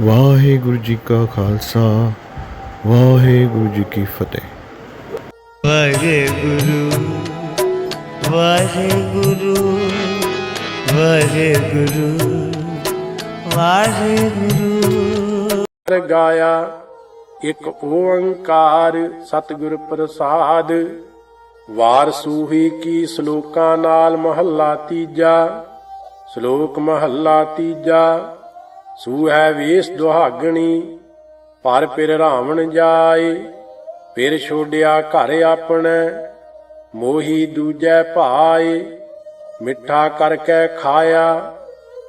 ਵਾਹਿਗੁਰੂ ਜੀ ਕਾ ਖਾਲਸਾ ਵਾਹਿਗੁਰੂ ਜੀ ਕੀ ਫਤਿਹ। ਵਾਹਿਗੁਰੂ ਵਾਹਿਗੁਰੂ ਵਾਹਿਗੁਰੂ ਵਾਹਿਗੁਰੂ। ਗਾਇਆ ਇੱਕ ਓੰਕਾਰ ਸਤਿਗੁਰ ਪ੍ਰਸਾਦ ਵਾਰ ਸੂਹੀ ਕੀ ਸ਼ਲੋਕਾਂ ਨਾਲ ਮਹੱਲਾ ਤੀਜਾ ਸ਼ਲੋਕ ਮਹੱਲਾ ਤੀਜਾ। ਸੂਹੈ ਵੇਸ ਦੁਹਾਗਣੀ, ਪਰ ਪਿਰ ਰਾਵਣ ਜਾਏ ਫਿਰ ਛੋੜਿਆ ਘਰ ਆਪਣੇ, ਮੋਹੀ ਦੂਜੈ ਭਾਏ, ਮਿੱਠਾ ਕਰਕੇ ਖਾਇਆ,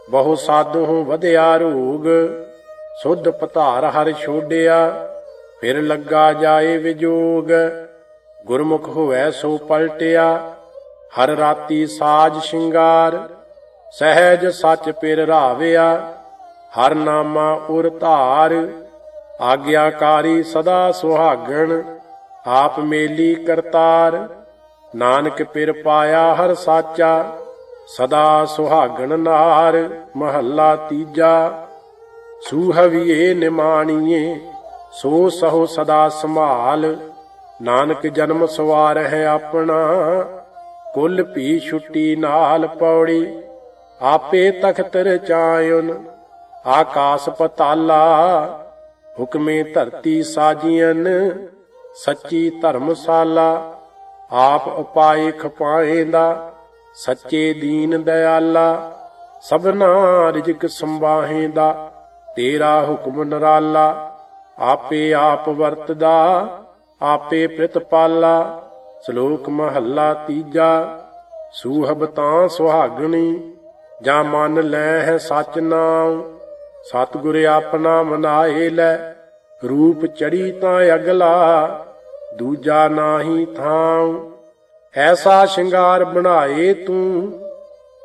ਬਹੁ ਸਾਧੂ ਵਧਿਆ ਰੋਗ, ਸੁਧ ਪਤਾਰ ਹਰ ਛੋੜਿਆ ਫਿਰ ਲੱਗਾ ਜਾਏ ਵਿਜੋਗ, ਗੁਰਮੁਖ ਹੋਵੇ ਸੋ ਪਲਟਿਆ, ਹਰ ਰਾਤੀ ਸਾਜ ਸ਼ਿੰਗਾਰ, ਸਹਿਜ ਸੱਚ ਪਿਰ ਰਾਵਿਆ ਹਰ ਨਾਮਾ ਉਰ ਧਾਰ, ਆਗਿਆਕਾਰੀ ਸਦਾ ਸੁਹਾਗਣ, ਆਪ ਮੇਲੀ ਕਰਤਾਰ। ਨਾਨਕ ਪਿਰ ਪਾਇਆ ਹਰ ਸਾਚਾ, ਸਦਾ ਸੁਹਾਗਣ ਨਾਰ, ਮਹੱਲਾ ਤੀਜਾ। ਸੂਹਵੀਏ ਨਿਮਾਣੀਏ, ਸੋ ਸਹੋ ਸਦਾ ਸੰਭਾਲ। ਨਾਨਕ ਜਨਮ ਸਵਾਰ ਹੈ ਆਪਣਾ, ਕੁੱਲ ਭੀ ਛੁੱਟੀ ਨਾਲ ਪੌੜੀ। ਆਪੇ ਤਖਤ ਰਚਾਇਨ ਆਕਾਸ ਪਤਾਲਾ, ਹੁਕਮੇ ਧਰਤੀ ਸਾਜੀਆਂ ਸੱਚੀ ਧਰਮਸ਼ਾਲਾ, ਆਪ ਉਪਾਏ ਖਪਾਏ ਦਾ, ਸੱਚੇ ਦੀਨ ਦਇਆਲਾ ਸਭਨਾ ਰਿਜਕ ਸੰਵਾਹੇਂਦਾ ਤੇਰਾ ਹੁਕਮ ਨਰਾਲਾ, ਆਪੇ ਆਪ ਵਰਤਦਾ, ਆਪੇ ਪ੍ਰਤਪਾਲਾ ਸ਼ਲੋਕ ਮਹੱਲਾ ਤੀਜਾ, ਸੂਹਬ ਤਾਂ ਸੁਹਾਗਣੀ, ਜਾਂ ਮਨ ਲੈ ਹੈ ਸਚ ਨਾਮ ਸਤਿਗੁਰ ਆਪਣਾ ਮਨਾਏ ਲੈ, ਰੂਪ ਚੜੀ ਤਾਂ ਅਗਲਾ, ਦੂਜਾ ਨਾਹੀ ਥਾਂ ਐਸਾ ਸ਼ਿੰਗਾਰ ਬਣਾਏ ਤੂੰ,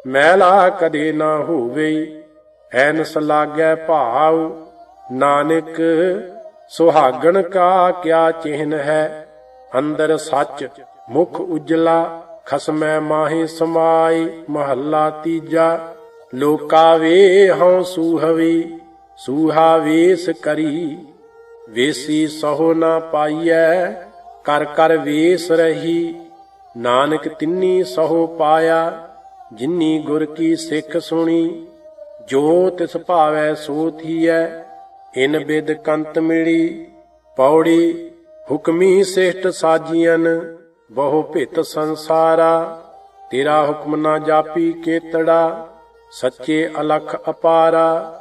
ਮੈਲਾ ਕਦੇ ਨਾ ਹੋਵੇ। ਐਨਸ ਲਾਗੈ ਭਾਵ ਨਾਨਕ, ਸੁਹਾਗਣ ਕਾ ਕਿਆ ਚਿਹਨ ਹੈ? ਅੰਦਰ ਸੱਚ, ਮੁਖ ਉਜਲਾ, ਖਸਮੈ ਮਾਹੀ ਸਮਾਈ ਮਹੱਲਾ ਤੀਜਾ। ਲੋਕਾ ਵੇ ਹਉ ਸੂਹਵੀ। ਸੂਹਾ ਵੇਸ ਕਰੀ, ਵੇਸੀ ਸਹੁ ਨਾ ਪਾਈਐ ਕਰ ਕਰ ਵੇਸ ਰਹੀ। ਨਾਨਕ ਤਿੰਨੀ ਸਹੁ ਪਾਇਆ, ਜਿਨੀ ਗੁਰ ਕੀ ਸਿੱਖ ਸੁਣੀ। ਜੋ ਤਿਸ ਭਾਵੈ ਸੋ ਥੀਐ, ਇਨ ਬਿਦ ਕੰਤ ਮਿਲੀ। ਪੌੜੀ ਹੁਕਮੀ ਸਿਸ਼ਟ ਸਾਜੀਆਂ ਬਹੁ ਭਿਤ ਸੰਸਾਰਾ। ਤੇਰਾ ਹੁਕਮ ਨਾ ਜਾਪੀ ਕੇਤੜਾ, ਸੱਚੇ ਅਲਖ ਅਪਾਰਾ।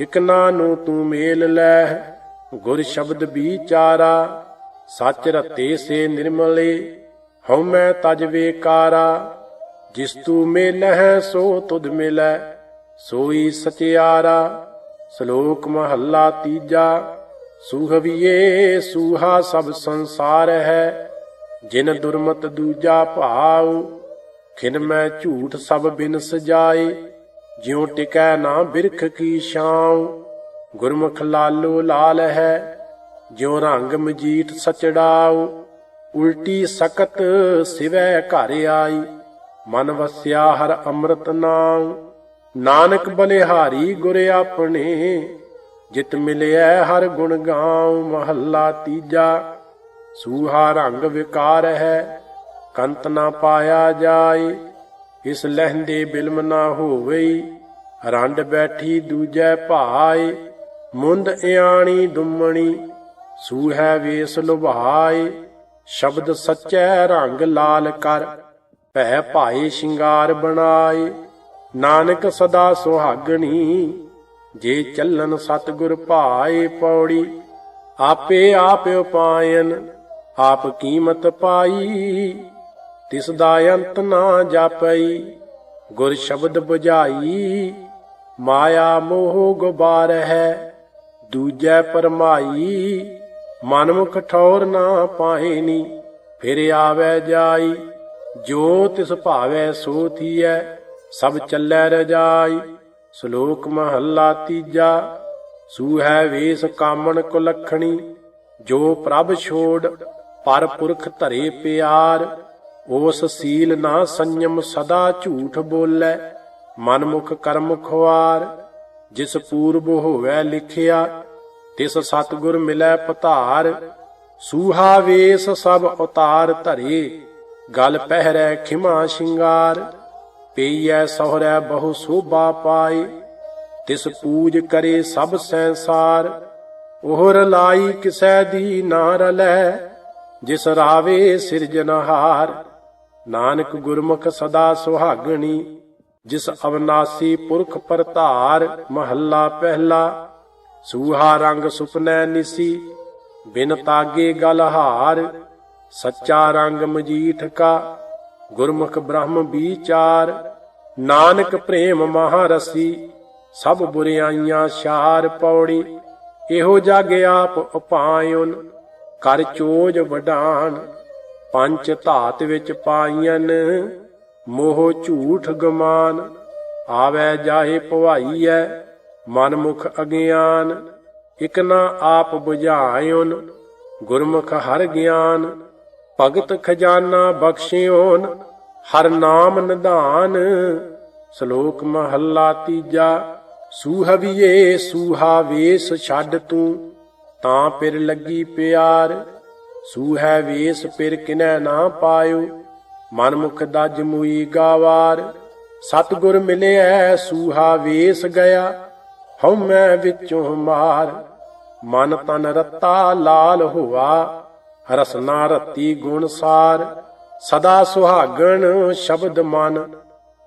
ਇਕ ਨੂੰ ਤੂੰ ਮੇਲ ਲੈ, ਗੁਰ ਸ਼ਬਦ ਵਿਚਾਰਾ ਸੱਚ ਰਤੇ ਸੇ ਨਿਰਮਲੇ, ਹਉ ਮੈਂ ਤਜ ਵੇਕਾਰਾ, ਜਿਸ ਤੂ ਮੇਲਹਿ ਸੋ ਤੁਧ ਮਿਲੈ, ਸੋਈ ਸਚਿਆਰਾ, ਸ਼ਲੋਕ ਮਹੱਲਾ ਤੀਜਾ, ਸੂਹਵੀਏ ਸੂਹਾ ਸਭ ਸੰਸਾਰ ਹੈ, ਜਿਨ ਦੁਰਮਤ ਦੂਜਾ ਭਾਉ, ਖਿਨ ਮੈਂ ਝੂਠ ਸਭ ਬਿਨ ਸਜਾਏ ਜਿਉ ਟਿਕੈ ਨਾ ਬਿਰਖ ਕੀ ਛਾਉ, ਗੁਰਮੁਖ ਲਾਲੋ ਲਾਲ ਹੈ, ਜਿਉ ਰੰਗ ਮਜੀਠ ਸਚੜਾਉ, ਉਲਟੀ ਸਕਤ ਸਿਵੈ ਘਰ ਆਈ, ਮਨ ਵਸਿਆ ਹਰ ਅੰਮ੍ਰਿਤ ਨਾਮ ਨਾਨਕ ਬਲਿਹਾਰੀ ਗੁਰ ਆਪਣੇ, ਜਿਤ ਮਿਲਿਆ ਹਰ ਗੁਣ ਗਾਉ, ਮਹੱਲਾ ਤੀਜਾ, ਸੂਹਾ ਰੰਗ ਵਿਕਾਰ ਹੈ, ਕੰਤ ਨਾ ਪਾਇਆ ਜਾਏ। ਇਸ ਲਹਿੰਦੇ ਬਿਲਮ ਨਾ ਹੋਵਈ, ਰੰਡ ਬੈਠੀ ਦੂਜੈ ਭਾਏ, ਮੁੰਦ ਇਆਣੀ ਦੁੰਮਣੀ, ਸੂਹੈ ਵੇਸ ਲੁਭਾਏ, ਸ਼ਬਦ ਸੱਚੈ ਰੰਗ ਲਾਲ ਕਰ, ਭੈ ਭਾਏ ਸ਼ਿੰਗਾਰ ਬਣਾਏ, ਨਾਨਕ ਸਦਾ ਸੁਹਾਗਣੀ, ਜੇ ਚੱਲਨ ਸਤਿਗੁਰ ਭਾਏ ਪੌੜੀ, ਆਪੇ ਆਪ ਉਪਾਇਨ, ਆਪ ਕੀਮਤ ਪਾਈ। ਤਿਸ ਦਾ ਅੰਤ ਨਾ ਜਾਪਈ, ਗੁਰ ਸ਼ਬਦ 부ਝਾਈ ਮਾਇਆ ਮੋਹ ਗੁਬਾਰ ਹੈ, ਦੂਜੈ ਪਰਮਾਈ, ਮਨਮੁਖ ਠੌਰ ਨਾ ਪਾਏਨੀ ਫਿਰ ਆਵੈ ਜਾਈ, ਜੋ ਤਿਸ ਭਾਵੈ ਸੋ ਥੀਐ, ਸਭ ਚੱਲੈ ਰਜਾਈ, ਸ਼ਲੋਕ ਮਹੱਲਾ ਤੀਜਾ, ਸੂਹੈ ਵੇਸ ਕਾਮਣ ਕੁਲਖਣੀ, ਜੋ ਪ੍ਰਭ ਛੋੜ, ਪਰ ਪੁਰਖ ਧਰੇ ਪਿਆਰ ਉਸ ਸੀਲ ਨਾ ਸੰਯਮ ਸਦਾ ਝੂਠ ਬੋਲੇ, ਮਨਮੁਖ ਕਰਮ ਖੁਆਰ। ਜਿਸ ਪੂਰਬ ਹੋਵੇ ਲਿਖਿਆ, ਤਿਸ ਸਤਗੁਰ ਮਿਲੈ ਪਧਾਰ। ਸੂਹਾ ਵੇਸ ਸਭ ਉਤਾਰ ਧਰੇ, ਗਲ ਪਹਿਰੈ ਖਿਮਾ ਸ਼ਿੰਗਾਰ। ਪਈਐ ਸਹੁਰੈ ਬਹੁ ਸੋਭਾ ਪਾਏ, ਤਿਸ ਪੂਜ ਕਰੇ ਸਭ ਸੰਸਾਰ। ਉਹਰ ਲਾਈ ਕਿਸੈ ਦੀ ਨਾ ਰਲੈ, ਜਿਸ ਰਾਵੇ ਸਿਰਜਨਹਾਰ ਨਾਨਕ ਗੁਰਮੁਖ ਸਦਾ ਸੁਹਾਗਣੀ, ਜਿਸ ਅਵਨਾਸੀ ਪੁਰਖ ਪਰਧਾਰ ਮਹੱਲਾ ਪਹਿਲਾ, ਸੂਹਾ ਰੰਗ ਸੁਪਨੈ ਨਿਸੀ, ਬਿਨ ਤਾਗੇ ਗਲ ਸੱਚਾ ਰੰਗ ਮਜੀਠ ਕਾ, ਗੁਰਮੁਖ ਬ੍ਰਹਮ ਵਿਚਾਰ, ਨਾਨਕ ਪ੍ਰੇਮ ਮਹਾਰਸੀ, ਸਭ ਬੁਰਿਆਈਆਂ ਸ਼ਾਰ ਪੌੜੀ, ਇਹੋ ਜਗ ਆਪ ਉਪਾਇਉਨ, ਕਰ ਚੋਜ ਵਡਾਨ। ਪੰਜ ਧਾਤ ਵਿੱਚ ਪਾਈਆਂ ਮੋਹ ਝੂਠ ਗਮਾਨ। ਆਵੈ ਜਾਹੇ ਭਵਾਈਐ ਮਨ ਮੁਖ ਅਗਿਆਨ। ਇਕ ਨਾ ਆਪ 부ਝਾਇਉਨ ਗੁਰਮੁਖ ਹਰ ਗਿਆਨ। ਭਗਤ ਖਜ਼ਾਨਾ ਬਖਸ਼ਿਓਨ, ਹਰ ਨਾਮ ਨਿਧਾਨ। ਸ਼ਲੋਕ ਮਹੱਲਾ ਤੀਜਾ, ਸੂਹਵੀਏ ਸੂਹਾ ਵੇਸ ਛੱਡ ਤੂੰ, ਤਾਂ ਪਿਰ ਲੱਗੀ ਪਿਆਰ। ਸੂਹੈ ਵੇਸ ਪਿਰ ਕਿਨੈ ਨਾ ਪਾਇਓ ਮਨ ਮੁਖ ਦਜ ਮੂਈ ਗਾਵਾਰ। ਸਤਗੁਰ ਮਿਲਿਆ ਸੂਹਾ ਵੇਸ ਗਿਆ ਹਉ ਵਿੱਚੋਂ ਮਾਰ। ਮਨ ਤਨ ਰਤਾ ਲਾਲ ਹੋਆ, ਰਸਨਾ ਰਤੀ ਗੁਣ ਸਾਰ। ਸਦਾ ਸੁਹਾਗਣ ਸ਼ਬਦ ਮਨ,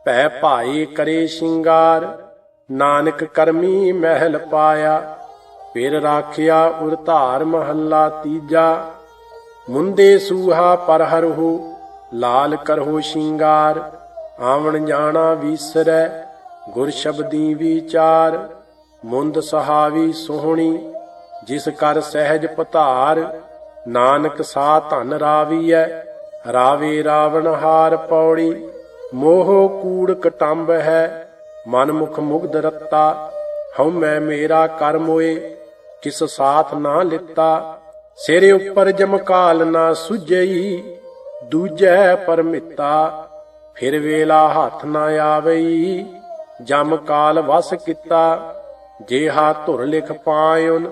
ਭੈ ਭਾਈ ਕਰੇ ਸ਼ਿੰਗਾਰ। ਨਾਨਕ ਕਰਮੀ ਮਹਿਲ ਪਾਇਆ, ਫਿਰ ਰਾਖਿਆ ਉਰ ਧਾਰ ਮਹੱਲਾ ਤੀਜਾ। ਮੁੰਦੇ ਸੂਹਾ ਪਰ ਹਰਹੁ ਲਾਲ ਕਰਹੁ ਸ਼ਿੰਗਾਰ, ਆਵਣ ਜਾਣਾ ਵੀਸਰੈ, ਗੁਰ ਸ਼ਬਦੀ ਵਿਚਾਰ, ਮੁੰਦ ਸਹਾਵੀ ਸੋਹਣੀ, ਜਿਸ ਕਰ ਸਹਿਜ ਪਤਾਰ ਨਾਨਕ ਸਾ ਧਨ ਰਾਵੀਐ, ਰਾਵੇ ਰਾਵਣ ਹਾਰ ਪੌੜੀ, ਮੋਹ ਕੂੜ ਕਟੰਬ ਹੈ ਮਨ ਮੁਖ ਮੁਗਧ ਰੱਤਾ ਹਉ ਮੈਂ ਮੇਰਾ ਕਰਮ ਹੋਏ, ਕਿਸ ਸਾਥ ਨਾ ਲਿੱਤਾ ਸਿਰ ਉੱਪਰ ਜਮਕਾਲ ਨਾ ਸੁਝਈ ਦੂਜੈ ਪਰਮਿੱਤਾ, ਫਿਰ ਵੇਲਾ ਹੱਥ ਨਾ ਆਵਈ। ਜਮ ਕਾਲ ਵਸ ਕੀਤਾ, ਜੇਹਾ ਧੁਰ ਲਿਖ ਪਾਇਉਨ,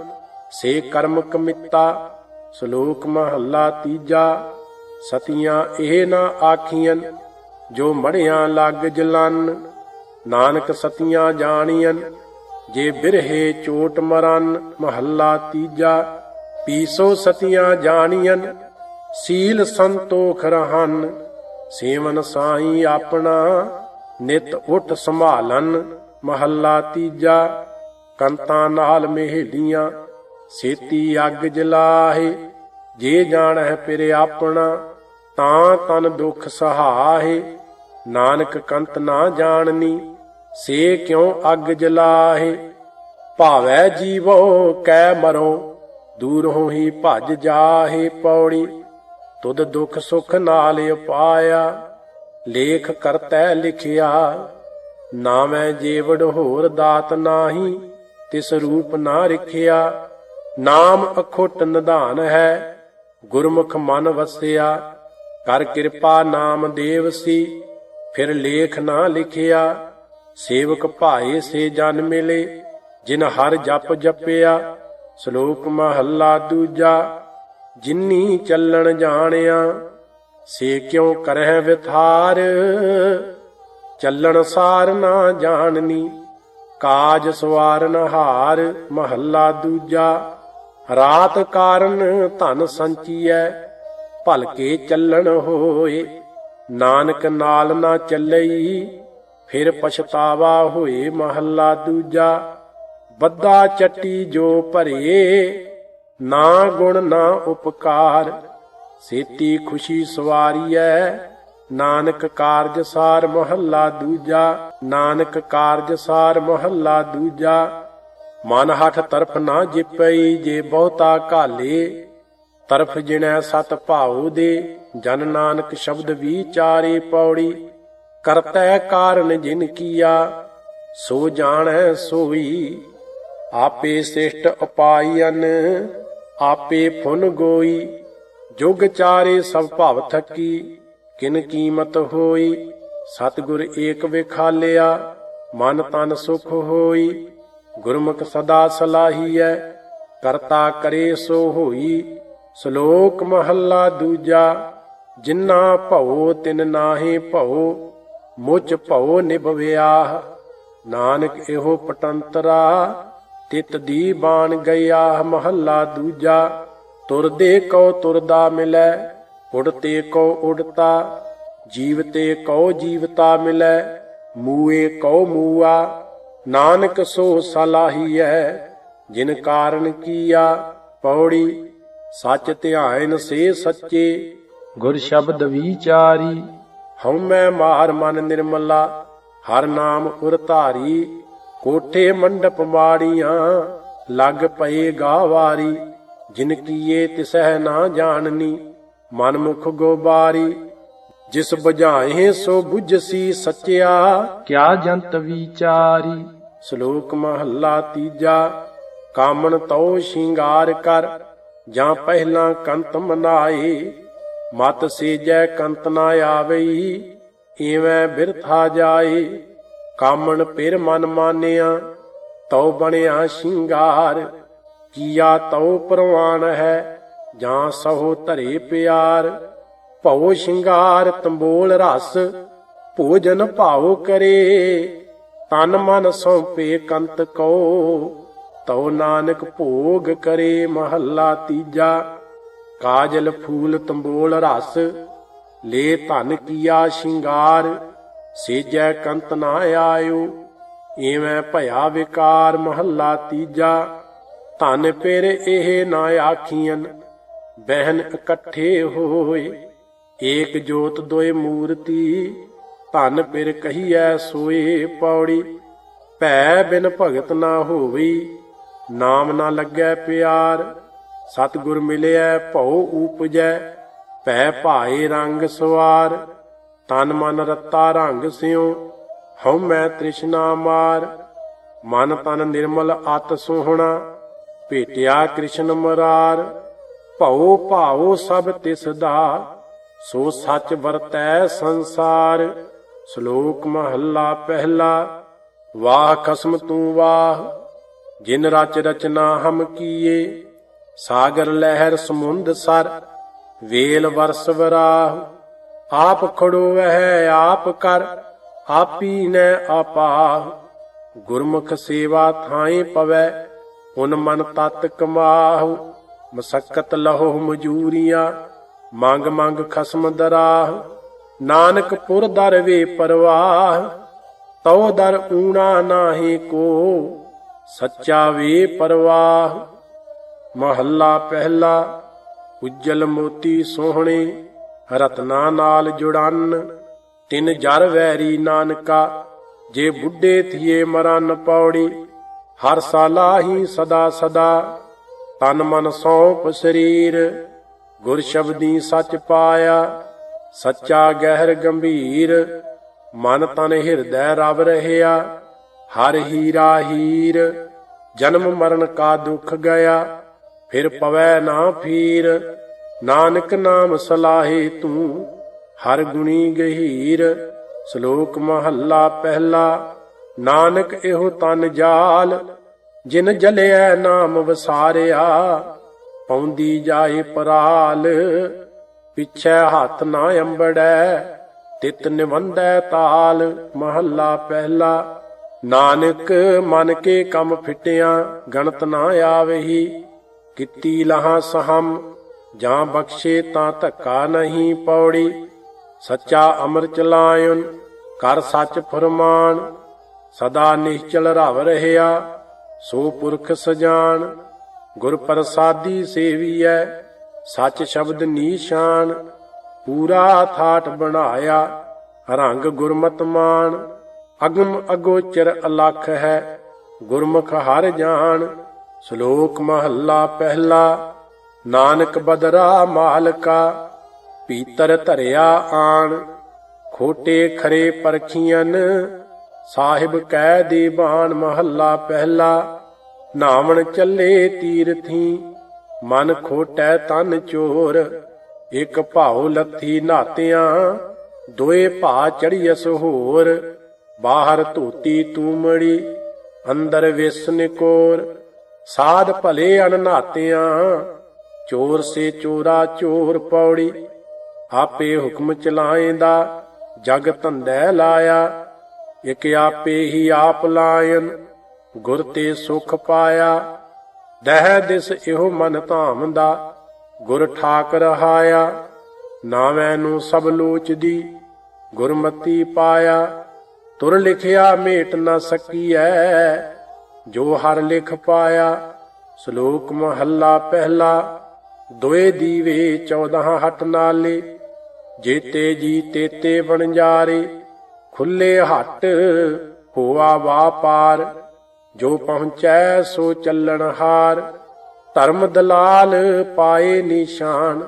ਸੇ ਕਰਮ ਕਮਿਤਾ, ਸ਼ਲੋਕ ਮਹੱਲਾ ਤੀਜਾ। ਸਤੀਆਂ ਇਹ ਨਾ ਆਖੀਆਂ ਜੋ ਮੜਿਆਂ ਲੱਗ ਜਲਨ। ਨਾਨਕ ਸਤੀਆਂ ਜਾਣੀਆਂ ਜੇ ਬਿਰਹੇ ਚੋਟ ਮਰਨ, ਮਹੱਲਾ ਤੀਜਾ। ਪੀਸੋ ਸਤੀਆਂ ਜਾਣੀਆਂ ਸੀਲ ਸੰਤੋਖ ਰਹਨ, ਸੇਵਨ ਸਾਈ ਆਪਣਾ, ਨਿਤ ਉਠ ਸੰਭਾਲਨ, ਮਹੱਲਾ ਤੀਜਾ, ਕੰਤਾਂ ਨਾਲ ਮਹਿਲੀਆਂ, ਸੇਤੀ ਅੱਗ ਜਲਾਹੇ, ਜੇ ਜਾਣੈ ਫਿਰ ਆਪਣਾ, ਤਾਂ ਤਨ ਦੁਖ ਸਹਾਹੇ, ਨਾਨਕ ਕੰਤ ਨਾ ਜਾਣਨੀ, ਸੇ ਕਿਉ ਅੱਗ ਜਲਾਹੇ? ਭਾਵੈ ਜੀਵੋ ਕੈ ਮਰੋ ਦੂਰੋਂ ਹੀ ਭੱਜ ਜਾਹੇ ਪੌੜੀ, ਤੁਧ ਦੁਖ ਸੁਖ ਨਾਲ ਉਪਾਇਆ। ਲੇਖ ਕਰਤੈ ਲਿਖਿਆ, ਨਾਮੈ ਜੀਵੜ ਹੋਰ ਦਾਤ ਨਾਹੀ, ਤਿਸ ਰੂਪ ਨਾ ਰਖਿਆ। ਨਾਮ ਅਖੁੱਟ ਨਿਧਾਨ ਹੈ, ਗੁਰਮੁਖ ਮਨ ਵਸਿਆ। ਕਰ ਕਿਰਪਾ ਨਾਮ ਦੇਵ ਸੀ, ਫਿਰ ਲੇਖ ਨਾ ਲਿਖਿਆ। ਸੇਵਕ ਭਾਏ ਸੇ ਜਨ ਮਿਲੇ, ਜਿਨ ਹਰ ਜਪ ਜਪਿਆ। ਸ਼ਲੋਕ ਮਹੱਲਾ ਦੂਜਾ, ਜਿਨੀ ਚੱਲਣ ਜਾਣਿਆ, ਸੇ ਕਿਉ ਕਰਹਿ ਵਿਥਾਰ? ਚੱਲਣ ਸਾਰ ਨਾ ਜਾਣਨੀ, ਕਾਜ ਸਵਾਰਨ ਹਾਰ। ਮਹੱਲਾ ਦੂਜਾ, ਰਾਤ ਕਾਰਨ ਧਨ ਸੰਚੀਐ, ਭਲਕੇ ਚੱਲਣ ਹੋਏ। ਨਾਨਕ ਨਾਲ ਨਾ ਚੱਲਈ, ਫਿਰ ਪਛਤਾਵਾ ਹੋਏ। ਮਹੱਲਾ ਦੂਜਾ ਬੱਦਾ ਚੱਟੀ ਜੋ ਭਰੇ, ਨਾ ਗੁਣ ਨਾ ਉਪਕਾਰ। ਸੇਤੀ ਖੁਸ਼ੀ ਸਵਾਰੀਐ, ਨਾਨਕ ਕਾਰਜ ਸਾਰ ਮਹੱਲਾ ਦੂਜਾ। ਨਾਨਕ ਕਾਰਜ ਸਾਰ ਮਹੱਲਾ ਦੂਜਾ। ਮਨ ਹੱਠ ਤਰਫ ਨਾ ਜਿਪਈ, ਜੇ ਬਹੁਤਾ ਘਾਲੇ। ਤਰਫ ਜਿਣੈ ਸਤ ਭਾਉ ਦੇ, ਜਨ ਨਾਨਕ ਸ਼ਬਦ ਵਿਚਾਰੇ ਪੌੜੀ। ਕਰਤੈ ਕਾਰਨ ਜਿਨ ਕੀਆ, ਸੋ ਜਾਣੈ ਸੋਈ ਆਪੇ ਸਿਸ਼ਟ ਉਪਾਇਨ ਆਪੇ ਫੁਨ ਗੋਈ। ਜੁਗ ਚਾਰੇ ਸਭ ਭਵ ਥਕੀ, ਕਿਨ ਕੀਮਤ ਹੋਈ। ਸਤਿਗੁਰ ਏਕ ਵਿਖਾਲਿਆ, ਮਨ ਤਨ ਸੁਖ ਹੋਈ। ਗੁਰਮੁਖ ਸਦਾ ਸਲਾਹੀਐ, ਕਰਤਾ ਕਰੇ ਸੋ ਹੋਈ। ਸ਼ਲੋਕ ਮਹੱਲਾ ਦੂਜਾ ਜਿਨ੍ਹਾਂ ਭਉ ਤਿਨ ਨਾਹੀ ਭਉ ਮੁਝ ਭਉ ਨਿਭਵਿਆ ਨਾਨਕ ਇਹੋ ਪਟੰਤਰਾ ਤਿਤ ਦੀ ਬਾਣ ਗਿਆ ਮਹੱਲਾ ਦੂਜਾ। ਤੁਰਦੇ ਕਉ ਤੁਰਦਾ ਮਿਲੈ ਉਡਤੇ ਕਉ ਉਡਤਾ ਜੀਵਤੇ ਕਉ ਜੀਵਤਾ ਮਿਲੈ, ਮੂਏ ਕਉ ਮੂਆ। ਨਾਨਕ ਸੋ ਸਲਾਹੀਐ, ਜਿਨ ਕਾਰਨ ਕੀਆ ਪੌੜੀ। ਸੱਚ ਧਿਆਇਨ ਸੇ ਸੱਚੇ, ਗੁਰ ਸ਼ਬਦ ਵਿਚਾਰੀ ਹਉਮੈ ਮਾਰ ਮਨ ਨਿਰਮਲਾ, ਹਰ ਨਾਮ ਉਰ ਧਾਰੀ। ਕੋਠੇ ਮੰਡਪ ਮਾੜੀਆਂ ਲੱਗ ਪਏ ਗਾਵਾਰੀ ਜਿਨ ਕੀਏ ਤਿਸਹਿ ਨਾ ਜਾਣਨੀ ਮਨ ਮੁਖ ਗੋਬਾਰੀ। ਜਿਸ ਬੁਝਾਏ ਸੋ ਬੁਝਸੀ ਸੱਚਿਆ। ਕਿਆ ਜੰਤ ਵਿਚਾਰੀ। ਸ਼ਲੋਕ ਮਹੱਲਾ ਤੀਜਾ ਕਾਮਣ ਤਉ ਸ਼ਿੰਗਾਰ ਕਰ ਜਾਂ ਪਹਿਲਾਂ ਕੰਤ ਮਨਾਏ। ਮਤ ਸੇਜੈ ਕੰਤ ਨਾ ਆਵਈ ਈਵੇਂ ਬਿਰਥਾ ਜਾਏ। ਕਾਮਣ ਪਿਰ ਮਨ ਮਾਨਿਆ, ਤਉ ਬਣਿਆ ਸ਼ਿੰਗਾਰ। ਕੀਆ ਤਉ ਪਰਵਾਨ ਹੈ, ਜਾਂ ਸਹੋ ਧਰੇ ਪਿਆਰ। ਭਉ ਸ਼ਿੰਗਾਰ ਤੰਬੋਲ ਰਸ, ਭੋਜਨ ਭਾਉ ਕਰੇ। ਤਨ ਮਨ ਸੌਂਪੇ ਕੰਤ ਕੋ ਤਉ ਨਾਨਕ ਭੋਗ ਕਰੇ ਮਹੱਲਾ ਤੀਜਾ। ਕਾਜਲ ਫੂਲ ਤੰਬੋਲ ਰਸ, ਲੈ ਧਨ ਕੀਆ ਸ਼ਿੰਗਾਰ। ਸੇਜੈ ਕੰਤ ਨਾ ਆਇਓ ਏਵੇਂ ਭਇਆ ਵਿਕਾਰ ਮਹੱਲਾ ਤੀਜਾ। ਧਨ ਪਿਰ ਇਹ ਨਾ ਆਖੀਆਂ ਬਹਿਨ ਇਕੱਠੇ ਹੋਏ। ਏਕ ਜੋਤ ਦੋਏ ਮੂਰਤੀ, ਧਨ ਪਿਰ ਕਹੀਐ ਸੋਏ ਪੌੜੀ। ਭੈ ਬਿਨ ਭਗਤ ਨਾ ਹੋਵੀ, ਨਾਮ ਨਾ ਲੱਗੈ ਪਿਆਰ। ਸਤਿਗੁਰ ਮਿਲਿਆ ਭਉ ਉਪਜੈ, ਭੈ ਭਾਏ ਰੰਗ ਸਵਾਰ। ਤਨ ਮਨ ਰਤਾ ਰੰਗ ਸਿਉ, ਹਉ ਮੈਂ ਤ੍ਰਿਸ਼ਨਾ ਮਾਰ। ਮਨ ਤਨ ਨਿਰਮਲ ਅਤ ਸੋਹਣਾ, ਭੇਟਿਆ ਕ੍ਰਿਸ਼ਨ ਮਰਾਰ। ਭਉ ਭਾਉ ਸਭ ਤਿਸ ਦਾ ਸੋ ਸੱਚ ਵਰਤੈ ਸੰਸਾਰ। ਸ਼ਲੋਕ ਮਹੱਲਾ ਪਹਿਲਾ, ਵਾਹ ਖਸਮ ਤੂੰ ਵਾਹ। ਜਿਨ ਰਚ ਰਚਨਾ ਹਮ ਕੀਏ, ਸਾਗਰ ਲਹਿਰ ਸਮੁੰਦ ਸਰ, ਵੇਲ ਵਰਸ ਵਰਾਹ। ਆਪ ਖੜੋ ਵਹਿ, ਆਪ ਕਰ, ਆਪੀ ਨੈ ਆਪਾਹ ਗੁਰਮੁਖ ਸੇਵਾ ਥਾਏ ਪਵੈ ਹੁਨ ਮਨ ਤਤ ਕਮਾਹੁ। ਮਸਕਤ ਲਹੋ ਮਜੂਰੀਆਂ, ਮੰਗ ਮੰਗ ਖਸਮ ਦਰਾਹ। ਨਾਨਕ ਪੁਰ ਦਰ ਵੇ ਪਰਵਾਹ, ਤਉ ਦਰ ਊਣਾ ਨਾਹੀ ਕੋ। ਸੱਚਾ ਵੇ ਪਰਵਾਹ, ਮਹੱਲਾ ਪਹਿਲਾ, ਉਜਲ ਮੋਤੀ ਸੋਹਣੇ। ਰਤਨਾ ਨਾਲ ਜੁੜਨ, ਤਿਨ ਜਰ ਵੈਰੀ ਨਾਨਕਾ, ਜੇ ਬੁੱਢੇ ਥੀਏ ਮਰਨ ਪੌੜੀ, ਹਰ ਸਾਲਾ ਹੀ ਸਦਾ ਸਦਾ। ਤਨ ਮਨ ਸੌਂਪ ਸਰੀਰ, ਗੁਰ ਸ਼ਬਦੀ ਸੱਚ ਪਾਇਆ, ਸੱਚਾ ਗਹਿਰ ਗੰਭੀਰ। ਮਨ ਤਨ ਹਿਰਦੈ ਰਵ ਰਹਿਆ, ਹਰ ਹੀਰਾ ਹੀਰ। ਜਨਮ ਮਰਨ ਕਾ ਦੁਖ ਗਿਆ, ਫਿਰ ਪਵੈ ਨਾ ਫੀਰ। ਨਾਨਕ ਨਾਮ ਸਲਾਹੇ ਤੂੰ, ਹਰ ਗੁਣੀ ਗਹੀਰ, ਸ਼ਲੋਕ ਮਹੱਲਾ ਪਹਿਲਾ। ਨਾਨਕ ਇਹੋ ਤਨ ਜਾਲ, ਜਿਨ ਜਲਿਆ ਨਾਮ ਵਸਾਰਿਆ। ਪੌਂਦੀ ਜਾਏ ਪਰਾਲ, ਪਿਛੈ ਹੱਥ ਨਾ ਅੰਬੜੈ, ਤਿਤ ਨਿਵੰਦੈ ਤਾਲ, ਮਹੱਲਾ ਪਹਿਲਾ। ਨਾਨਕ ਮਨ ਕੇ ਕੰਮ ਫਿਟਿਆ, ਗਣਤ ਨਾ ਆਵਹੀ, ਕੀਤੀ ਲਹਾ ਸਹਮ ਜਾਂ ਬਖਸ਼ੇ ਤਾਂ ਧੱਕਾ ਨਹੀਂ ਪੌੜੀ, ਸੱਚਾ ਅਮਰ ਚਲਾਇਨ ਕਰ ਸੱਚ ਫਰਮਾਨ, ਸਦਾ ਨਿਸ਼ਚਲ ਰਵ ਰਹਿਆ, ਸੋ ਪੁਰਖ ਸਜਾਨ, ਗੁਰ ਪ੍ਰਸਾਦੀ ਸੇਵੀਐ, ਸੱਚ ਸ਼ਬਦ ਨੀਸ਼ਾਨ, ਪੂਰਾ ਥਾਟ ਬਣਾਇਆ, ਰੰਗ ਗੁਰਮਤ ਮਾਨ, ਅਗਮ ਅਗੋਚਰ ਅਲਖ ਹੈ, ਗੁਰਮੁਖ ਹਰ ਜਾਣ ਸ਼ਲੋਕ ਮਹੱਲਾ ਪਹਿਲਾ ਨਾਨਕ ਬਦਰਾ ਮਾਲਕਾ, ਪੀਤਰ ਧਰਿਆ ਆਣ। ਖੋਟੇ ਖਰੇ ਪਰਖੀਆਂ ਸਾਹਿਬ ਕਹਿ ਦੇ ਬਾਣ ਮਹੱਲਾ ਪਹਿਲਾ। ਨਾਵਣ ਚੱਲੇ ਤੀਰਥੀ, ਮਨ ਖੋਟੈ ਤਨ ਚੋਰ। ਇਕ ਭਾਉ ਲੱਥੀ ਨਾਤਿਆਂ, ਦੋਏ ਭਾ ਚੜੀਐਸ ਹੋਰ ਬਾਹਰ ਧੋਤੀ ਤੂਮੜੀ, ਅੰਦਰ ਵਿਸ ਨਿਕੋਰ ਸਾਧ ਭਲੇ ਅਨਨਾਤਿਆਂ ਚੋਰ ਸੇ ਚੋਰਾ ਚੋਰ ਪੌੜੀ, ਆਪੇ ਹੁਕਮ ਚਲਾਏਂਦਾ, ਜਗ ਧੰਦੈ ਲਾਇਆ। ਇਕ ਆਪੇ ਹੀ ਆਪ ਲਾਇਨ, ਗੁਰ ਤੇ ਸੁਖ ਪਾਇਆ। ਦਹਿ ਦਿਸ ਇਹੋ ਮਨ ਧਾਮ ਦਾ ਗੁਰ ਠਾਕ ਰਹਾਇਆ ਨਾਵੇਂ ਨੂੰ ਸਭ ਲੋਚਦੀ, ਗੁਰਮਤੀ ਪਾਇਆ। ਤੁਰ ਲਿਖਿਆ ਮੇਟ ਨ ਸਕੀਐ, ਜੋ ਹਰ ਲਿਖ ਪਾਇਆ। ਸ਼ਲੋਕ ਮਹੱਲਾ ਪਹਿਲਾ ਦੋਏ ਦੀਵੇ 14 ਹੱਟ ਨਾਲੇ, ਜੇਤੇ ਜੀ ਤੇਤੇ ਬਣਜਾਰੇ ਖੁੱਲੇ ਹੱਟ ਹੋਆ ਵਾਪਾਰ ਜੋ ਪਹੁੰਚੈ ਸੋ ਚੱਲਣ ਹਾਰ, ਧਰਮ ਦਲਾਲ ਪਾਏ ਨਿਸ਼ਾਨ,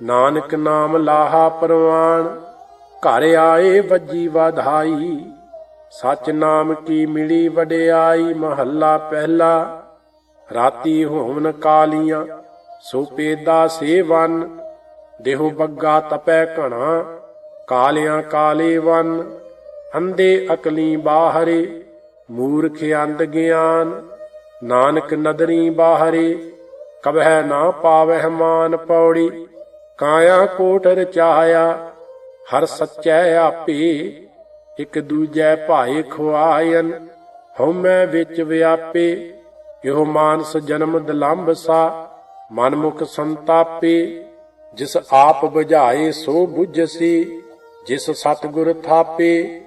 ਨਾਨਕ ਨਾਮ ਲਾਹਾ ਪਰਵਾਨ, ਘਰ ਆਏ ਵੱਜੀ ਵਧਾਈ ਸਚ ਨਾਮ ਕੀ ਮਿਲੀ ਵਡਿਆਈ, ਮਹੱਲਾ ਪਹਿਲਾ, ਰਾਤੀ ਹੋਵਨ ਕਾਲੀਆਂ ਸੋ ਪੇਦਾ ਸੇਵਨ, ਦੇਹੋ ਬੱਗਾ ਤਪੈ ਘਣਾ, ਕਾਲਿਆਂ ਕਾਲੇ ਵਨ ਅੰਦੇ ਅਕਲੀ ਬਾਹਰੇ, ਮੂਰਖ ਅੰਧ ਗਿਆਨ, ਨਾਨਕ ਨਦਰੀ ਬਾਹਰੇ, ਕਬਹਿ ਨਾ ਪਾਵਹਿ ਮਾਨ ਪੌੜੀ, ਕਾਇਆ ਕੋਟ ਰਚਾਇਆ ਹਰ ਸੱਚੈ ਆਪੇ, ਇਕ ਦੂਜੈ ਭਾਏ ਖੁਆਇਨ, ਹਉਮੈ ਵਿੱਚ ਵਿਆਪੇ, ਇਹੋ ਮਾਨਸ ਜਨਮ ਦਲੰਭ ਸਾ ਮਨਮੁਖ ਸੰਤਾਪੇ, ਜਿਸ ਆਪ ਬੁਝਾਏ ਸੋ ਬੁਝਸੀ, ਜਿਸ ਸਤਿਗੁਰ ਥਾਪੇ,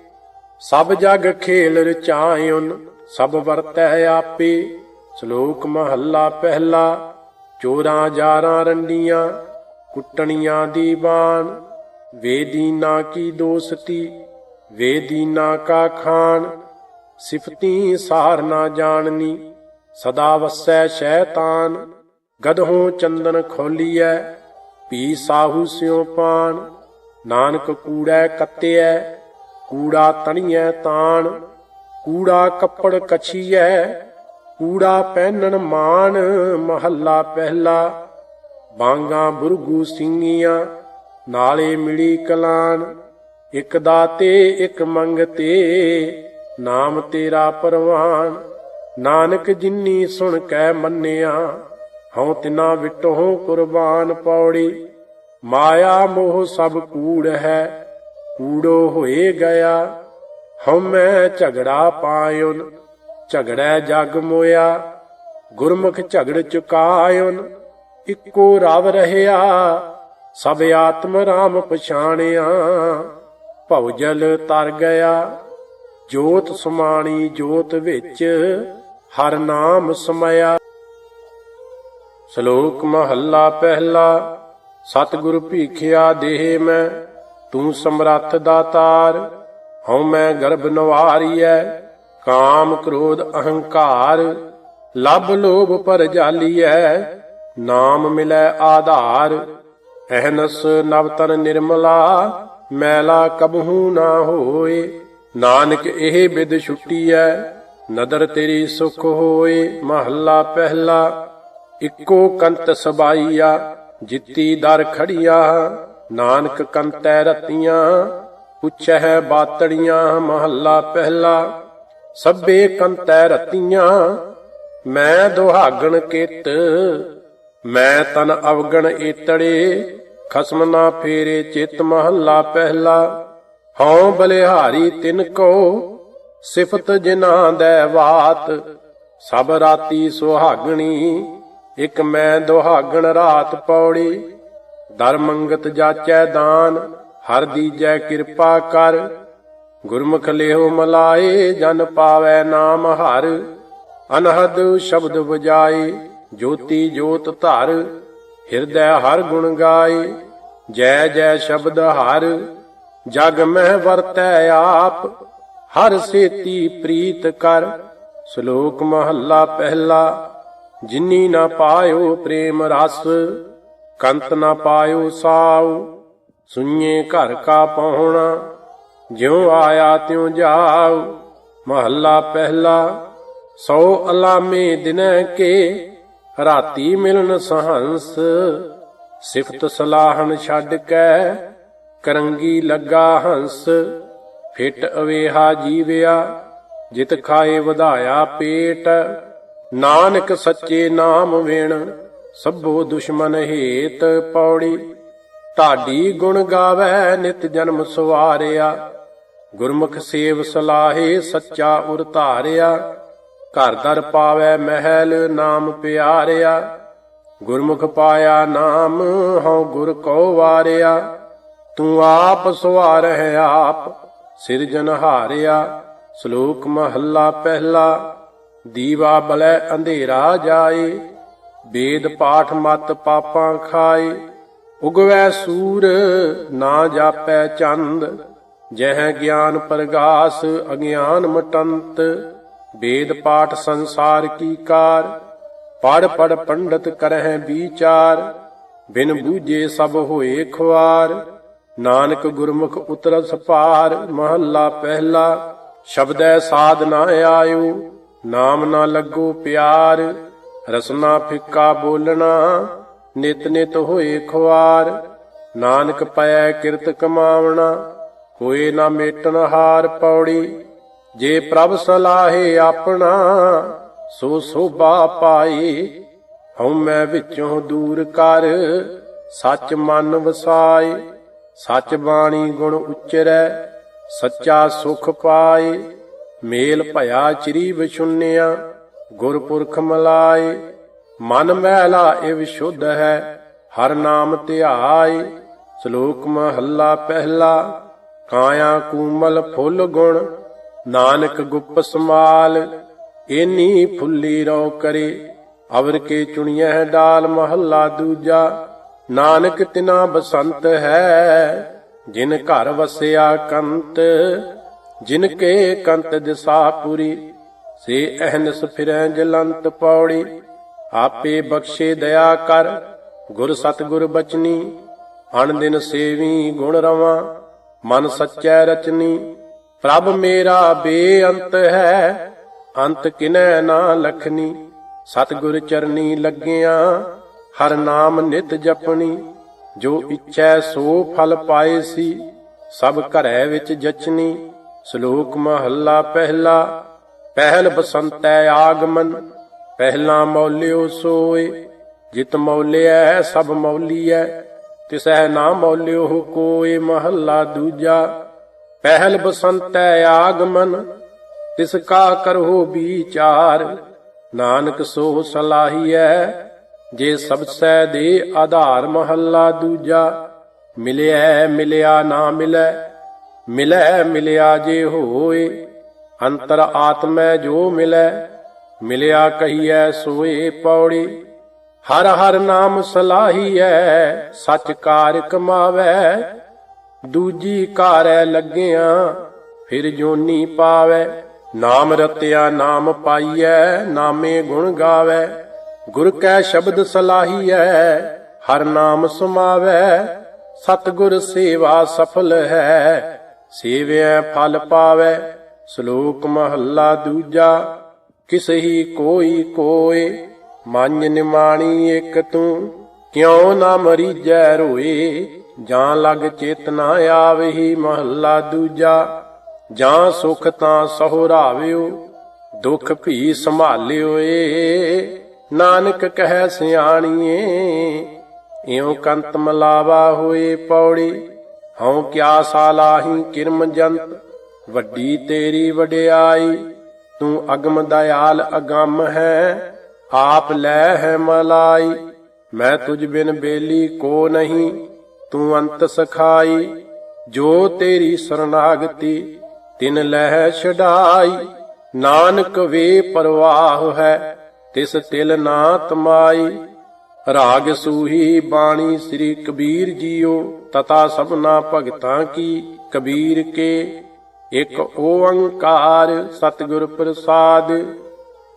ਸਭ ਜਗ ਖੇਲ ਰਚਾਇਉਨ, ਸਭ ਵਰਤੈ ਆਪੇ। ਸ਼ਲੋਕ ਮਹੱਲਾ ਪਹਿਲਾ ਚੋਰਾਂ ਜਾਰਾਂ ਰੰਡੀਆਂ, ਕੁੱਟਣੀਆਂ ਦੀ ਬਾਣ। ਵੇਦੀਨਾ ਕੀ ਦੋਸਤੀ ਵੇਦੀਨਾ ਕਾ ਖਾਨ ਸਿਫਤੀ ਸਾਰ ਨਾ ਜਾਣਨੀ, ਸਦਾ ਵਸੈ ਸ਼ੈਤਾਨ। ਗਦਹੋਂ ਚੰਦਨ ਖੋਲੀਐ ਪੀ ਸਾਹੂ ਸਿਉ ਪਾਣ। ਨਾਨਕ ਕੂੜੈ ਕੱਤਿਐ, ਕੂੜਾ ਤਣੀਐ ਤਾਣ। ਕੂੜਾ ਕੱਪੜ ਕਛੀਐ, ਕੂੜਾ ਪਹਿਨਣ ਮਾਨ ਮਹੱਲਾ ਪਹਿਲਾ, ਬਾਂਗਾ ਬੁਰਗੂ ਸਿੰਘੀਆਂ ਨਾਲੇ ਮਿਲੀ ਕਲਾਨ ਇਕ ਦਾਤੇ, ਇਕ ਮੰਗਤੇ, ਨਾਮ ਤੇਰਾ ਪਰਵਾਨ ਨਾਨਕ ਜਿਨੀ ਸੁਣ ਕੈ ਮੰਨਿਆ ਹਉ ਤਿਨਾ ਵਿਟੋ ਕੁਰਬਾਨ ਪੌੜੀ। ਮਾਇਆ ਮੋਹ ਸਭ ਕੂੜ ਹੈ, ਕੂੜੋ ਹੋਏ ਗਿਆ। ਹਉਮੈ ਝਗੜਾ ਪਾਇਉਨ, ਝਗੜੈ ਜਗ ਮੋਇਆ। ਗੁਰਮੁਖ ਝਗੜ ਚੁਕਾਇਉਨ, ਇੱਕੋ ਰਵ ਰਹਿਆ। ਸਭ ਆਤਮ ਰਾਮ ਪਛਾਣਿਆ ਭਉਜਲ ਤਰ ਗਿਆ। ਜੋਤ ਸਮਾਣੀ ਜੋਤ ਵਿੱਚ ਹਰ ਨਾਮ ਸਮਇਆ। ਸ਼ਲੋਕ ਮਹੱਲਾ ਪਹਿਲਾ, ਸਤਿਗੁਰ ਭੀਖਿਆ ਦੇਹ ਮੈਂ, ਤੂੰ ਸਮਰੱਥ ਦਾਤਾਰ, ਹਉ ਮੈਂ ਗਰਭ ਨਵਾਰੀਐ, ਕਾਮ ਕ੍ਰੋਧ ਅਹੰਕਾਰ ਲਬ ਲੋਭ ਪਰ ਜਾਲੀਐ, ਨਾਮ ਮਿਲੈ ਆਧਾਰ, ਅਹਨਸ ਨਵਤਨ ਨਿਰਮਲਾ, ਮੈਲਾ ਕਬਹੂ ਨਾ ਹੋਏ, ਨਾਨਕ ਇਹ ਬਿਦ ਛੁੱਟੀਐ, ਨਦਰ ਤੇਰੀ ਸੁਖ ਹੋਏ, ਮਹੱਲਾ ਪਹਿਲਾ। ਇੱਕੋ ਕੰਤ ਸਬਾਈਆ, ਜਿੱਤੀ ਦਰ ਖੜੀਆ, ਨਾਨਕ ਕੰਤੈ ਰਤੀਆਂ ਪੁੱਛੈ ਬਾਤੜੀਆਂ, ਮਹੱਲਾ ਪਹਿਲਾ, ਸਭੇ ਕੰਤੈ ਰਤੀਆਂ, ਮੈਂ ਦੁਹਾਗਣ ਕਿਤ, ਮੈਂ ਤਨ ਅਵਗਣ ਏਤੜੇ, ਖਸਮ ਨਾ ਫੇਰੇ ਚਿਤ ਮਹੱਲਾ ਪਹਿਲਾ, ਹਉ ਬਲਿਹਾਰੀ ਤਿਨ ਕੋ, ਸਿਫਤ ਜਿਨਾ ਦੈ ਬਾਤ, ਸਭ ਰਾਤੀ ਸੁਹਾਗਣੀ ਇਕ ਮੈਂ ਦੁਹਾਗਣ ਰਾਤ ਪੌੜੀ, ਦਰ ਮੰਗਤ ਜਾਚੈ ਦਾਨ, ਹਰ ਦੀਜੈ ਕਿਰਪਾ ਕਰ। ਗੁਰਮੁਖ ਲਿਓ ਮਲਾਏ, ਜਨ ਪਾਵੈ ਨਾਮ ਹਰ। ਅਨਹਦ ਸ਼ਬਦ ਵਜਾਏ, ਜੋਤੀ ਜੋਤ ਧਰ। ਹਿਰਦੈ ਹਰ ਗੁਣ ਗਾਏ, ਜੈ ਜੈ ਸ਼ਬਦ ਹਰ। ਜਗ ਮਹਿ ਵਰਤੈ ਆਪ, ਹਰ ਸੇਤੀ ਪ੍ਰੀਤ ਕਰ। ਸ਼ਲੋਕ ਮਹੱਲਾ ਪਹਿਲਾ ਜਿਨੀ ਨਾ ਪਾਇਓ ਪ੍ਰੇਮ ਰਸ, ਕੰਤ ਨਾ ਪਾਇਓ ਸਾਉ ਸੁਣੀਏ ਘਰ ਕਾ ਪਹੁਣਾ, ਜਿਉ ਆਇਆ ਤਿਉ ਜਾਉ, ਮਹੱਲਾ ਪਹਿਲਾ, ਸੋ ਅਲਾਮੇ ਦਿਨੈ ਕੇ, ਰਾਤੀ ਮਿਲਨ ਸਹੰਸ, ਸਿਫਤ ਸਲਾਹਨ ਛੱਡ ਕੇ, ਕਰੰਗੀ ਲੱਗਾ ਹੰਸ, ਫਿਟ ਅਵੇਹਾ ਜੀਵਿਆ, ਜਿਤ ਖਾਏ ਵਧਾਇਆ ਪੇਟ ਨਾਨਕ ਸੱਚੇ ਨਾਮ ਵੇਣ, ਸਭੋ ਦੁਸ਼ਮਨ ਹੇਤ ਪੌੜੀ। ਢਾਡੀ ਗੁਣ ਗਾਵੇ ਨਿਤ ਜਨਮ ਸਵਾਰਿਆ, ਗੁਰਮੁਖ ਸੇਵ ਸਲਾਹੇ ਸੱਚਾ ਉਰ ਧਾਰਿਆ। ਘਰ ਦਰ ਪਾਵੇ ਮਹਿਲ ਨਾਮ ਪਿਆਰਿਆ, ਗੁਰਮੁਖ ਪਾਇਆ ਨਾਮ ਹਉ ਗੁਰ ਕੋ ਵਾਰਿਆ। ਤੂੰ ਆਪ ਸਵਾਰਹਿ ਆਪ, ਸਿਰਜਨ ਹਾਰਿਆ, ਸ਼ਲੋਕ ਮਹੱਲਾ ਪਹਿਲਾ। ਦੀਵਾ ਬਲੈ ਅੰਧੇਰਾ ਜਾਏ, ਵੇਦ ਪਾਠ ਮਤ ਪਾਪਾਂ ਖਾਏ। ਉਗਵੈ ਸੂਰ, ਨਾ ਜਾਪੈ ਚੰਦ, ਜਹ ਗਿਆਨ ਪ੍ਰਗਾਸ, ਅਗਿਆਨ ਮਟੰਤ। ਵੇਦ ਪਾਠ ਸੰਸਾਰ ਕੀ ਕਾਰ, ਪੜ ਪੜ ਪੰਡਤ ਕਰਹਿ ਵਿਚਾਰ। ਬਿਨ ਬੂਝੇ ਸਭ ਹੋਏ ਖੁਆਰ, ਨਾਨਕ ਗੁਰਮੁਖ ਉਤਰਸ ਪਾਰ ਮਹੱਲਾ ਪਹਿਲਾ। ਸ਼ਬਦੈ ਸਾਧ ਨਾ ਆਇਓ ਨਾਮ ਨਾ ਲੱਗੋ ਪਿਆਰ, ਰਸਨਾ ਫਿੱਕਾ ਬੋਲਣਾ, ਨਿਤ ਨਿਤ ਹੋਏ ਖੁਆਰ, ਨਾਨਕ ਪਇਐ ਕਿਰਤ ਕਮਾਵਣਾ, ਹੋਏ ਨਾ ਮੇਟਣ ਹਾਰ ਪੌੜੀ, ਜੇ ਪ੍ਰਭ ਸਲਾਹੇ ਆਪਣਾ, ਸੋ ਸੋਭਾ ਪਾਈ, ਹਉ ਮੈਂ ਵਿੱਚੋਂ ਦੂਰ ਕਰ, ਸੱਚ ਮਨ ਵਸਾਏ, ਸੱਚ ਬਾਣੀ ਗੁਣ ਉਚਰੈ, ਸੱਚਾ ਸੁਖ ਪਾਏ। ਮੇਲ ਭਇਆ ਚਰੀ ਵਿਛੁੰਨਿਆ, ਗੁਰਪੁਰਖ ਮਲਾਏ, ਮਨ ਮਹਿਲਾ ਇਹ ਸ਼ੁੱਧ ਹੈ, ਹਰ ਨਾਮ ਧਿਆਏ, ਸ਼ਲੋਕ ਮਹੱਲਾ ਪਹਿਲਾ, ਕਾਇਆ ਕੂਮਲ ਫੁੱਲ ਗੁਣ, ਨਾਨਕ ਗੁਪ ਸਮਾਲ, ਏਨੀ ਫੁੱਲੀ ਰੋ ਕਰੇ, ਅਵਰ ਕੇ ਚੁਣੀਐ ਡਾਲ ਮਹੱਲਾ ਦੂਜਾ, ਨਾਨਕ ਤਿਨਾ ਬਸੰਤ ਹੈ, ਜਿਨ ਘਰ ਵਸਿਆ ਕੰਤ ਜਿਨ ਕੇ ਕੰਤ ਦਿਸਾ ਪੁਰੀ, ਸੇ ਅਹਨਸ ਫਿਰੈ ਜਲੰਤ ਪੌੜੀ। ਆਪੇ ਬਖਸ਼ੇ ਦਇਆ ਕਰ, ਗੁਰ ਸਤਗੁਰ ਬਚਨੀ। ਅਣ ਦਿਨ ਸੇਵੀ ਗੁਣ ਰਵਾਂ, ਮਨ ਸੱਚੈ ਰਚਨੀ। ਪ੍ਰਭ ਮੇਰਾ ਬੇਅੰਤ ਹੈ, ਅੰਤ ਕਿਨੈ ਨਾ ਲਖਨੀ। ਸਤਗੁਰ ਚਰਨੀ ਲੱਗਿਆ, ਹਰ ਨਾਮ ਨਿਤ ਜਪਣੀ। ਜੋ ਇੱਛੈ ਸੋ ਫਲ ਪਾਏ ਸੀ, ਸਭ ਘਰੈ ਵਿੱਚ ਜਚਨੀ। ਸ਼ਲੋਕ ਮਹੱਲਾ ਪਹਿਲਾ, ਪਹਿਲ ਬਸੰਤੈ ਆਗਮਨ, ਪਹਿਲਾ ਮੌਲਿਓ ਸੋਏ, ਜਿਤ ਮੌਲਿਐ, ਸਭ ਮੌਲੀਐ ਤਿਸੈ ਨਾ ਮੌਲਿਓ ਕੋਏ ਮਹੱਲਾ ਦੂਜਾ, ਪਹਿਲ ਬਸੰਤੈ ਆਗਮਨ, ਤਿਸ ਕਾ ਕਰੋ ਵਿਚਾਰ ਨਾਨਕ ਸੋ ਸਲਾਹੀਐ, ਜੇ ਸਭ ਸੈ ਦੇ ਆਧਾਰ ਮਹੱਲਾ ਦੂਜਾ ਮਿਲਿਆ ਮਿਲਿਆ ਨਾ ਮਿਲੈ ਮਿਲੈ ਮਿਲਿਆ ਜੇ ਹੋਏ, ਅੰਤਰ ਆਤਮੈ ਜੋ ਮਿਲੈ, ਮਿਲਿਆ ਕਹੀਐ ਸੋਏ ਪੌੜੀ। ਹਰ ਹਰ ਨਾਮ ਸਲਾਹੀਐ, ਸਚ ਕਾਰ ਕਮਾਵੈ ਦੂਜੀ ਕਾਰੈ ਲੱਗਿਆ, ਫਿਰ ਜੋਨੀ ਪਾਵੈ। ਨਾਮ ਰਤਿਆ ਨਾਮ ਪਾਈਐ, ਨਾਮੇ ਗੁਣ ਗਾਵੈ। ਗੁਰ ਕੈ ਸ਼ਬਦ ਸਲਾਹੀਐ, ਹਰ ਨਾਮ ਸਮਾਵੈ। ਸਤਗੁਰ ਸੇਵਾ ਸਫਲ ਹੈ ਸੇਵਿਆ ਫਲ ਪਾਵੈ, ਸ਼ਲੋਕ ਮਹੱਲਾ ਦੂਜਾ। ਕਿਸ ਹੀ ਕੋਈ ਕੋਏ, ਮਨ ਨਿਮਾਣੀ ਇੱਕ ਤੂੰ। ਕਿਉ ਨਾ ਮਰੀਜੈ ਰੋਏ, ਜਾਂ ਲਗ ਚੇਤਨਾ ਆਵਹੀ ਮਹੱਲਾ ਦੂਜਾ। ਜਾਂ ਸੁਖ ਤਾਂ ਸਹੁਰਾਵਿਓ ਦੁਖ ਭੀ ਸੰਭਾਲਿਓ ਏ ਨਾਨਕ ਕਹੈ ਸਿਆਣੀਏ, ਇਉ ਕੰਤ ਮਲਾਵਾ ਹੋਏ ਪੌੜੀ। ਹਉ ਕਿਆ ਸਾਲਾਹੀ ਕਿਰਮ ਜੰਤ, ਵੱਡੀ ਤੇਰੀ ਵਡਿਆਈ, ਤੂੰ ਅਗਮ ਦਇਆਲ ਅਗੰਮ ਹੈ, ਆਪ ਲੈ ਹੈ ਮਲਾਈ, ਮੈਂ ਤੁਝ ਬਿਨ ਬੇਲੀ ਕੋ ਨਹੀਂ, ਤੂੰ ਅੰਤ ਸਖਾਈ, ਜੋ ਤੇਰੀ ਸਰਨਾਗਤੀ, ਤਿਨ ਲਹਿ ਛਡਾਈ, ਨਾਨਕ ਵੇ ਪਰਵਾਹ ਹੈ, ਤਿਸ ਤਿਲ ਨਾ ਤਮਾਈ ਰਾਗ ਸੂਹੀ ਬਾਣੀ ਸ੍ਰੀ ਕਬੀਰ ਜੀਓ, ਤਤਾ ਸਭਨਾ ਭਗਤਾਂ ਕੀ, ਕਬੀਰ ਕੇ। ਇਕ ਓੰਕਾਰ ਸਤਿਗੁਰ ਪ੍ਰਸਾਦ,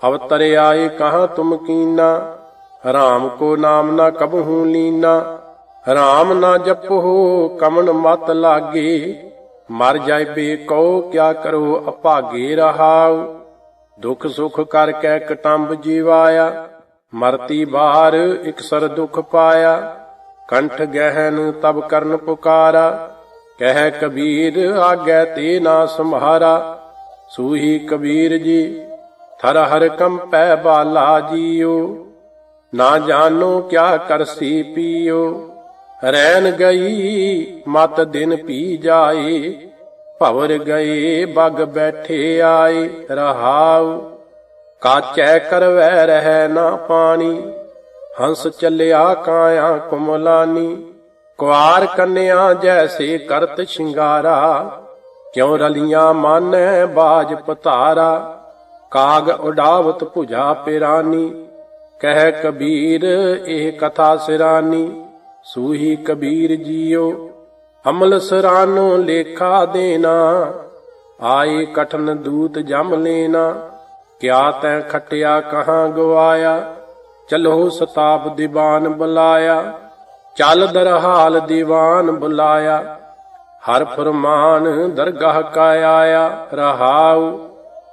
ਅਵਤਰ ਆਏ ਕਹਾ ਤੁਮ ਕੀਨਾ। ਰਾਮ ਕੋ ਨਾਮ ਨਾ ਕਬਹੂ ਲੀਨਾ। ਰਾਮ ਨਾ ਜਪੋ ਕਮਨ ਮਤ ਲਾਗੇ। ਮਰ ਜਾਏ ਬੇ ਕਉ ਕਿਆ ਕਰੋ ਅਭਾਗੇ ਰਹਾਉ। ਦੁਖ ਸੁਖ ਕਰ ਕੈ ਕਟੰਬ ਜੀਵਾਇਆ। ਮਰਤੀ ਬਾਹਰ ਇਕ ਸਰ ਦੁਖ ਪਾਇਆ, ਕੰਠ ਗਹਿਨ ਤਬ ਕਰਨ ਪੁਕਾਰਾ, ਕਹਿ ਕਬੀਰ ਆਗੈ ਤੇ ਨਾ ਸੰਭਾਰਾ ਸੂਹੀ ਕਬੀਰ ਜੀ, ਥਰ ਹਰ ਕੰਪੈ ਬਾਲਾ ਜੀਓ, ਨਾ ਜਾਣੋ ਕਿਆ ਕਰਸੀ ਪੀਓ ਰੈਨ ਗਈ ਮਤ ਦਿਨ ਪੀ ਜਾਏ, ਭਵਰ ਗਏ ਬਗ ਬੈਠੇ ਆਏ, ਰਹਾਉ ਕਾਚੈ ਕਰਵੈ ਰਹਿ ਨਾ ਪਾਣੀ, ਹੰਸ ਚੱਲਿਆ ਕਾਇਆ ਕੁਮਲਾਨੀ, ਕੁਆਰ ਕੰਨਿਆ ਜੈਸੇ ਕਰਤ ਸ਼ਿੰਗਾਰਾ, ਕਿਉ ਰਲੀਆਂ ਮਾਨੈ ਬਾਜ ਪਤਾਰਾ, ਕਾਗ ਉਡਾਵਤ ਭੁਜਾ ਪਿਰਾਨੀ, ਕਹਿ ਕਬੀਰ ਇਹ ਕਥਾ ਸਿਰਾਨੀ, ਸੂਹੀ ਕਬੀਰ ਜੀਓ, ਅਮਲ ਸਰਾਨੋ ਲੇਖਾ ਦੇਣਾ, ਆਏ ਕਠਨ ਦੂਤ ਜਮ ਲੈਣਾ ਕਿਆ ਤੈ ਖਟਿਆ ਕਹਾਂ ਗਵਾਇਆ? ਚਲੋ ਸਤਾਪ ਦੀਵਾਨ ਬੁਲਾਇਆ। ਚੱਲ ਦਰਹਾਲ ਦੀਵਾਨ ਬੁਲਾਇਆ। ਹਰ ਫਰਮਾਨ ਦਰਗਾਹ ਕਾ ਆਇਆ, ਰਹਾਉ।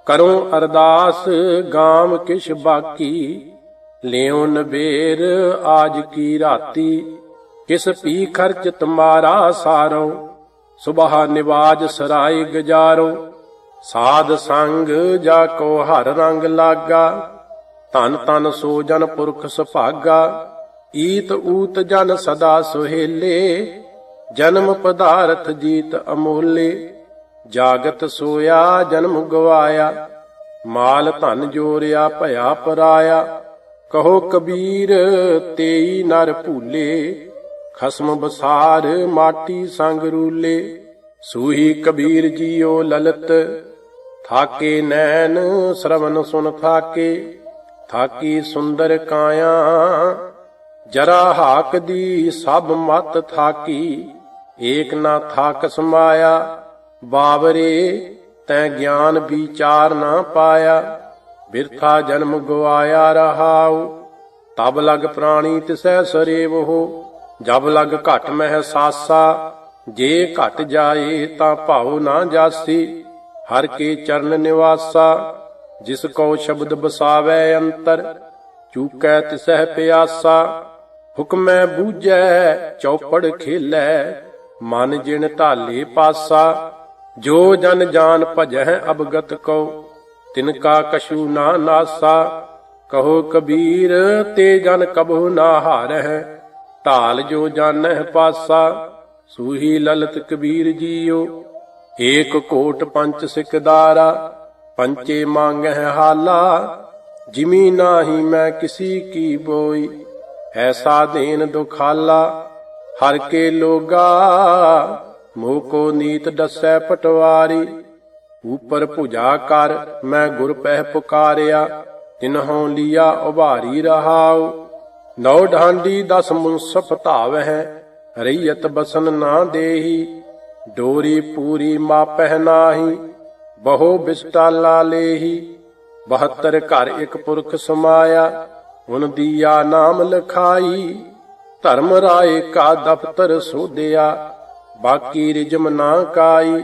ਕਰੋ ਅਰਦਾਸ ਗਾਮ ਕਿਛ ਬਾਕੀ। ਲਿਓ ਨਬੇਰ ਆਜ ਕੀ ਰਾਤੀ। ਕਿਸ ਪੀ ਖਰਚ ਤੁਮਾਰਾ ਸਾਰੋ। ਸੁਬਹਾ ਨਿਵਾਜ ਸਰਾਈ ਗਜਾਰੋ। ਸਾਧ ਸੰਗ ਜਾ ਕੋ ਹਰ ਰੰਗ ਲਾਗਾ, ਧਨ ਤਨ ਸੋ ਜਨ ਪੁਰਖ ਸੁਭਾਗਾ, ਈਤ ਊਤ ਜਨ ਸਦਾ ਸੁਹੇਲੇ, ਜਨਮ ਪਦਾਰਥ ਜੀਤ ਅਮੋਲੇ, ਜਾਗਤ ਸੋਇਆ ਜਨਮ ਗਵਾਇਆ, ਮਾਲ ਧਨ ਜੋਰਿਆ ਭਇਆ ਪਰਾਇਆ, ਕਹੋ ਕਬੀਰ ਤੇਈ ਨਰ ਭੂਲੇ, ਖਸਮ ਬਸਾਰ ਮਾਟੀ ਸੰਗ ਰੂਲੇ, ਸੂਹੀ ਕਬੀਰ ਜੀਓ ਲਲਤ ਥਾਕੇ ਨੈਣ ਸ਼ਰਵਨ ਸੁਨ ਥਾਕੇ, ਥਾਕੀ ਸੁੰਦਰ ਕਾਇਆ, ਜਰਾ ਹਾਕ ਦੀ ਸਭ ਮਤ ਥਾਕੀ, ਏਕ ਨਾ ਥਾਕ ਸਮਾਇਆ, ਬਾਬਰੇ ਤੈ ਗਿਆਨ ਵਿਚਾਰ ਨਾ ਪਾਇਆ, ਬਿਰਥਾ ਜਨਮ ਗਵਾਇਆ ਰਹਾਉ, ਤਬ ਲਗ ਪ੍ਰਾਣੀ ਤਿਸੈ ਸਰੇਵ ਹੋ ਜਬ ਲਗ ਘਟ ਮਹਿ ਸਾਸਾ, ਜੇ ਘਟ ਜਾਏ ਤਾਂ ਭਾਉ ਨਾ ਜਾਸੀ। ਹਰ ਕੇ ਚਰਨ ਨਿਵਾਸਾ, ਜਿਸ ਕੋ ਸ਼ਬਦ ਬਸਾਵੈ ਅੰਤਰ, ਚੂਕੈ ਤਿਸਹਿ ਪਿਆਸਾ। ਹੁਕਮੈ ਬੂਝੈ, ਚੌਪੜ ਖੇਲੈ, ਮਨ ਜਿਨ ਢਾਲੇ ਪਾਸਾ। ਜੋ ਜਨ ਜਾਨ ਭਜੈ ਅਬਗਤ ਕੋ ਤਿਨ ਕਾ ਕਛੂ ਨਾ ਨਾਸਾ। ਕਹੋ ਕਬੀਰ, ਤੇ ਜਨ ਕਬਹੁ ਨਾ ਹਾਰਹਿ, ਢਾਲ ਜੋ ਜਾਣਹਿ ਪਾਸਾ। ਸੂਹੀ ਲਲਤ ਕਬੀਰ ਜੀਓ ਏਕ ਕੋਟ ਪੰਚ ਸਿਕਦਾਰਾ ਪੰਚੇ ਮੰਗਹਿ ਹਾਲਾ, ਜਿਮੀ ਨਾਹੀ ਮੈਂ ਕਿਸੀ ਕੀ ਬੋਈ। ਐਸਾ ਦੇਨ ਦੁਖਾਲਾ, ਹਰ ਕੇ ਲੋਗਾ, ਮੋਹ ਕੋ ਨੀਤ ਦਸੈ ਪਟਵਾਰੀ। ਉਪਰ ਭੁਜਾ ਕਰ ਮੈਂ ਗੁਰ ਪਹਿ ਪੁਕਾਰਿਆ, ਤਿਨਹੋਂ ਲੀਆ ਉਭਾਰੀ ਰਹਾਉ। ਨੌ ਢਾਂਡੀ ਦਸ ਮੁਨਸਫ ਧਾਵਹਿ, ਰਈਅਤ ਬਸਨ ਨਾ ਦੇਹੀ। ਡੋਰੀ ਪੂਰੀ ਮਾਪਹਿ ਨਾਹੀ, ਬਹੁ ਬਿਸਟਾਲਾ ਲੇਹੀ। 72 ਘਰ ਇੱਕ ਪੁਰਖ ਸਮਾਇਆ, ਹੁਣ ਦੀਆ ਨਾਮ ਲਖਾਈ। ਧਰਮ ਰਾਏ ਕਾ ਦਫਤਰ ਸੋਧਿਆ, ਬਾਕੀ ਰਿਜਮ ਨਾ ਕਾਈ।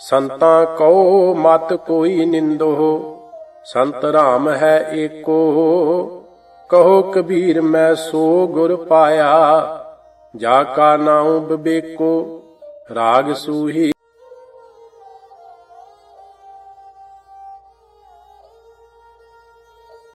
ਸੰਤਾਂ ਕੋ ਮਤ ਕੋਈ ਨਿੰਦੋ, ਸੰਤ ਰਾਮ ਹੈ ਏਕੋ। ਕਹੋ ਕਬੀਰ ਮੈਂ ਸੋ ਗੁਰ ਪਾਇਆ, ਜਾ ਕਾ ਨਾਉ ਬਬੇਕੋ ਰਾਗ ਸੂਹੀ